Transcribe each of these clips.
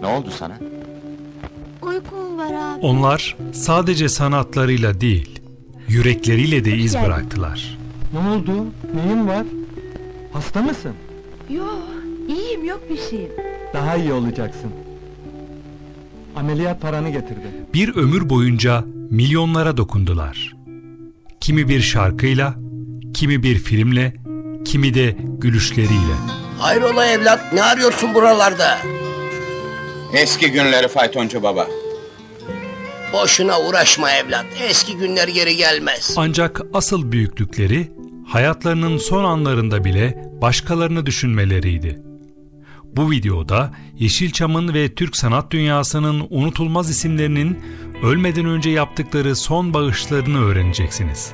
Ne oldu sana? Uykum var abi. Onlar sadece sanatlarıyla değil, yürekleriyle de iz bıraktılar. Ne oldu? Neyin var? Hasta mısın? Yok, iyiyim yok bir şeyim. Daha iyi olacaksın. Ameliyat paranı getirdim. Bir ömür boyunca milyonlara dokundular. Kimi bir şarkıyla, kimi bir filmle, kimi de gülüşleriyle. Hayrola evlat ne arıyorsun buralarda? Eski günleri faytoncu baba. Boşuna uğraşma evlat. Eski günler geri gelmez. Ancak asıl büyüklükleri hayatlarının son anlarında bile başkalarını düşünmeleriydi. Bu videoda Yeşilçam'ın ve Türk sanat dünyasının unutulmaz isimlerinin ölmeden önce yaptıkları son bağışlarını öğreneceksiniz.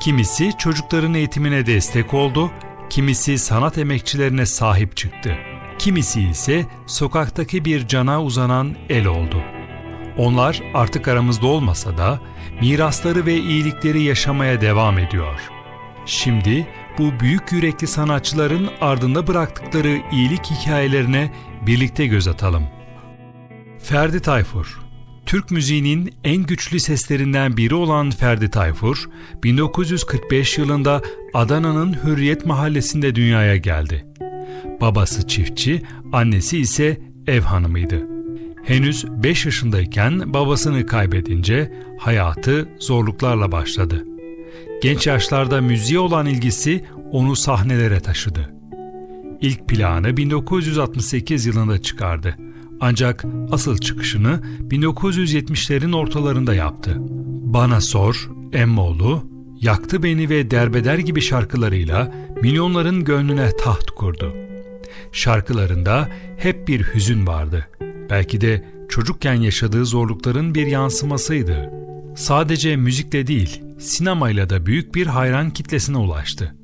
Kimisi çocukların eğitimine destek oldu, kimisi sanat emekçilerine sahip çıktı. Kimisi ise sokaktaki bir cana uzanan el oldu. Onlar artık aramızda olmasa da mirasları ve iyilikleri yaşamaya devam ediyor. Şimdi bu büyük yürekli sanatçıların ardında bıraktıkları iyilik hikayelerine birlikte göz atalım. Ferdi Tayfur Türk müziğinin en güçlü seslerinden biri olan Ferdi Tayfur, 1945 yılında Adana'nın Hürriyet Mahallesi'nde dünyaya geldi. Babası çiftçi, annesi ise ev hanımıydı. Henüz 5 yaşındayken babasını kaybedince hayatı zorluklarla başladı. Genç yaşlarda müziğe olan ilgisi onu sahnelere taşıdı. İlk planı 1968 yılında çıkardı. Ancak asıl çıkışını 1970'lerin ortalarında yaptı. Bana Sor, Emmoğlu, Yaktı Beni ve Derbeder gibi şarkılarıyla milyonların gönlüne taht kurdu. Şarkılarında hep bir hüzün vardı. Belki de çocukken yaşadığı zorlukların bir yansımasıydı. Sadece müzikle değil, sinemayla da büyük bir hayran kitlesine ulaştı.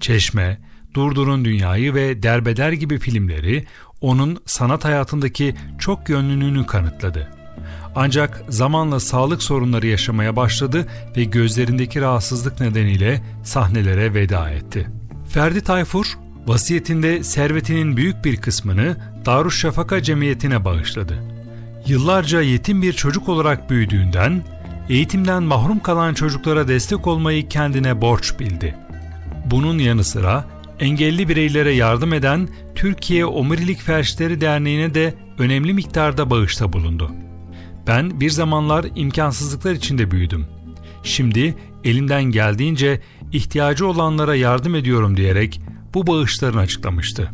Çeşme, Durdurun Dünyayı ve Derbeder gibi filmleri onun sanat hayatındaki çok yönlülüğünü kanıtladı. Ancak zamanla sağlık sorunları yaşamaya başladı ve gözlerindeki rahatsızlık nedeniyle sahnelere veda etti. Ferdi Tayfur, vasiyetinde servetinin büyük bir kısmını Darüşşafaka Cemiyeti'ne bağışladı. Yıllarca yetim bir çocuk olarak büyüdüğünden, eğitimden mahrum kalan çocuklara destek olmayı kendine borç bildi. Bunun yanı sıra engelli bireylere yardım eden Türkiye Omurilik Felçleri Derneği'ne de önemli miktarda bağışta bulundu. Ben bir zamanlar imkansızlıklar içinde büyüdüm. Şimdi elimden geldiğince ihtiyacı olanlara yardım ediyorum diyerek bu bağışlarını açıklamıştı.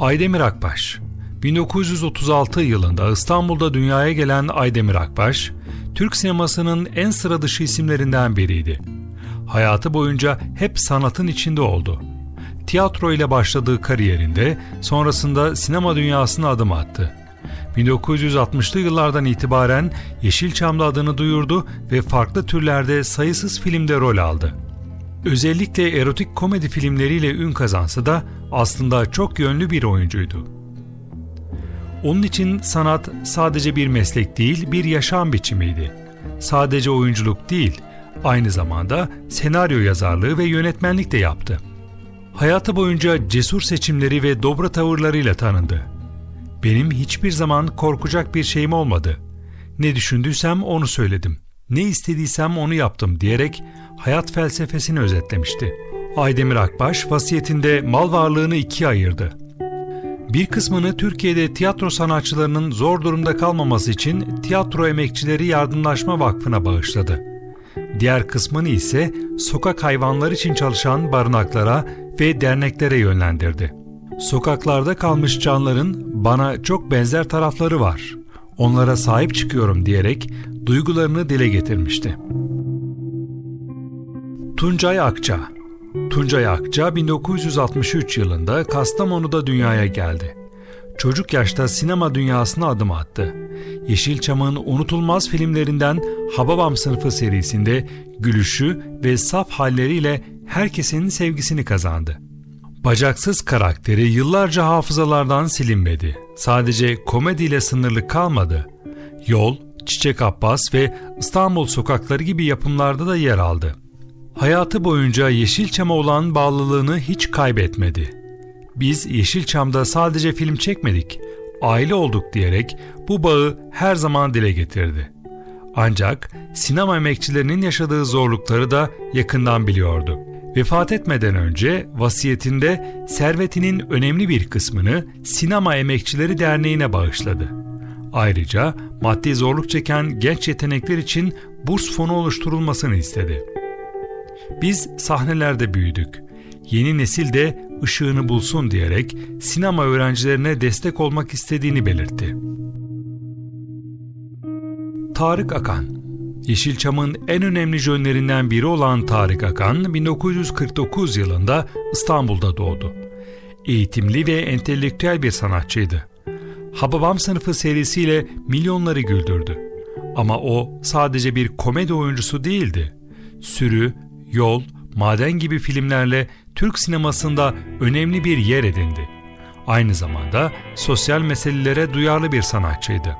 Aydemir Akbaş 1936 yılında İstanbul'da dünyaya gelen Aydemir Akbaş, Türk sinemasının en sıra dışı isimlerinden biriydi. Hayatı boyunca hep sanatın içinde oldu. Tiyatro ile başladığı kariyerinde sonrasında sinema dünyasına adım attı. 1960'lı yıllardan itibaren Yeşilçam'da adını duyurdu ve farklı türlerde sayısız filmde rol aldı. Özellikle erotik komedi filmleriyle ün kazansa da aslında çok yönlü bir oyuncuydu. Onun için sanat sadece bir meslek değil, bir yaşam biçimiydi. Sadece oyunculuk değil, aynı zamanda senaryo yazarlığı ve yönetmenlik de yaptı. Hayatı boyunca cesur seçimleri ve dobra tavırlarıyla tanındı. Benim hiçbir zaman korkacak bir şeyim olmadı. Ne düşündüysem onu söyledim. Ne istediysem onu yaptım diyerek hayat felsefesini özetlemişti. Aydemir Akbaş vasiyetinde mal varlığını ikiye ayırdı. Bir kısmını Türkiye'de tiyatro sanatçılarının zor durumda kalmaması için Tiyatro Emekçileri Yardımlaşma Vakfı'na bağışladı. Diğer kısmını ise sokak hayvanlar için çalışan barınaklara ve derneklere yönlendirdi. Sokaklarda kalmış canların bana çok benzer tarafları var. Onlara sahip çıkıyorum diyerek duygularını dile getirmişti. Tuncay Akça Tuncay Akça 1963 yılında Kastamonu'da dünyaya geldi. Çocuk yaşta sinema dünyasına adım attı. Yeşilçam'ın unutulmaz filmlerinden Hababam sınıfı serisinde gülüşü ve saf halleriyle herkesin sevgisini kazandı. Bacaksız karakteri yıllarca hafızalardan silinmedi. Sadece komediyle sınırlı kalmadı. Yol, Çiçek Abbas ve İstanbul Sokakları gibi yapımlarda da yer aldı. Hayatı boyunca Yeşilçam'a olan bağlılığını hiç kaybetmedi. Biz Yeşilçam'da sadece film çekmedik, aile olduk diyerek bu bağı her zaman dile getirdi. Ancak sinema emekçilerinin yaşadığı zorlukları da yakından biliyordu. Vefat etmeden önce vasiyetinde servetinin önemli bir kısmını Sinema Emekçileri Derneği'ne bağışladı. Ayrıca maddi zorluk çeken genç yetenekler için burs fonu oluşturulmasını istedi. Biz sahnelerde büyüdük. Yeni nesil de ışığını bulsun diyerek sinema öğrencilerine destek olmak istediğini belirtti. Tarık Akan Yeşilçam'ın en önemli jönlerinden biri olan Tarık Akan 1949 yılında İstanbul'da doğdu. Eğitimli ve entelektüel bir sanatçıydı. Hababam sınıfı serisiyle milyonları güldürdü. Ama o sadece bir komedi oyuncusu değildi. Sürü, Yol, Maden gibi filmlerle Türk sinemasında önemli bir yer edindi. Aynı zamanda sosyal meselelere duyarlı bir sanatçıydı.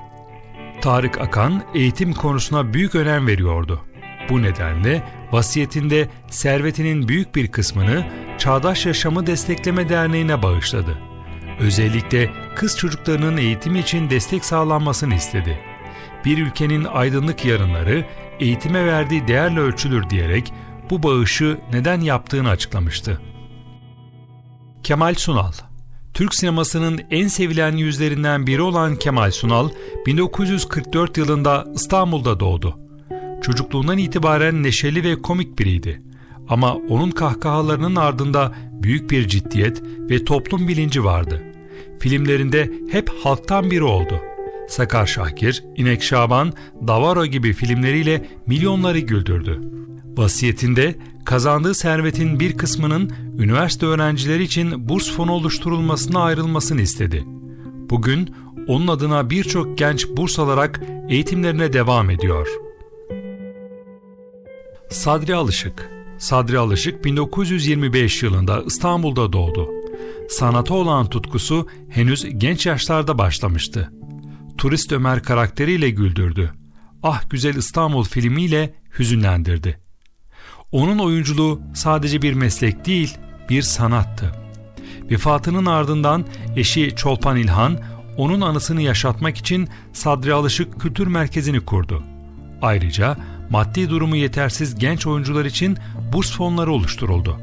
Tarık Akan eğitim konusuna büyük önem veriyordu. Bu nedenle vasiyetinde servetinin büyük bir kısmını Çağdaş Yaşamı Destekleme Derneği'ne bağışladı. Özellikle kız çocuklarının eğitimi için destek sağlanmasını istedi. Bir ülkenin aydınlık yarınları eğitime verdiği değerle ölçülür diyerek bu bağışı neden yaptığını açıklamıştı. Kemal Sunal Türk sinemasının en sevilen yüzlerinden biri olan Kemal Sunal, 1944 yılında İstanbul'da doğdu. Çocukluğundan itibaren neşeli ve komik biriydi. Ama onun kahkahalarının ardında büyük bir ciddiyet ve toplum bilinci vardı. Filmlerinde hep halktan biri oldu. Sakar Şahkir, İnek Şaban, Davaro gibi filmleriyle milyonları güldürdü. Vasiyetinde kazandığı servetin bir kısmının üniversite öğrencileri için burs fonu oluşturulmasına ayrılmasını istedi. Bugün onun adına birçok genç burs alarak eğitimlerine devam ediyor. Sadri Alışık Sadri Alışık 1925 yılında İstanbul'da doğdu. Sanata olan tutkusu henüz genç yaşlarda başlamıştı. Turist Ömer karakteriyle güldürdü. Ah Güzel İstanbul filmiyle hüzünlendirdi. Onun oyunculuğu sadece bir meslek değil, bir sanattı. Vefatının ardından eşi Çolpan İlhan, onun anısını yaşatmak için Sadri Alışık Kültür Merkezi'ni kurdu. Ayrıca maddi durumu yetersiz genç oyuncular için burs fonları oluşturuldu.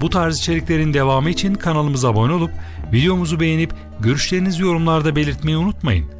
Bu tarz içeriklerin devamı için kanalımıza abone olup videomuzu beğenip görüşlerinizi yorumlarda belirtmeyi unutmayın.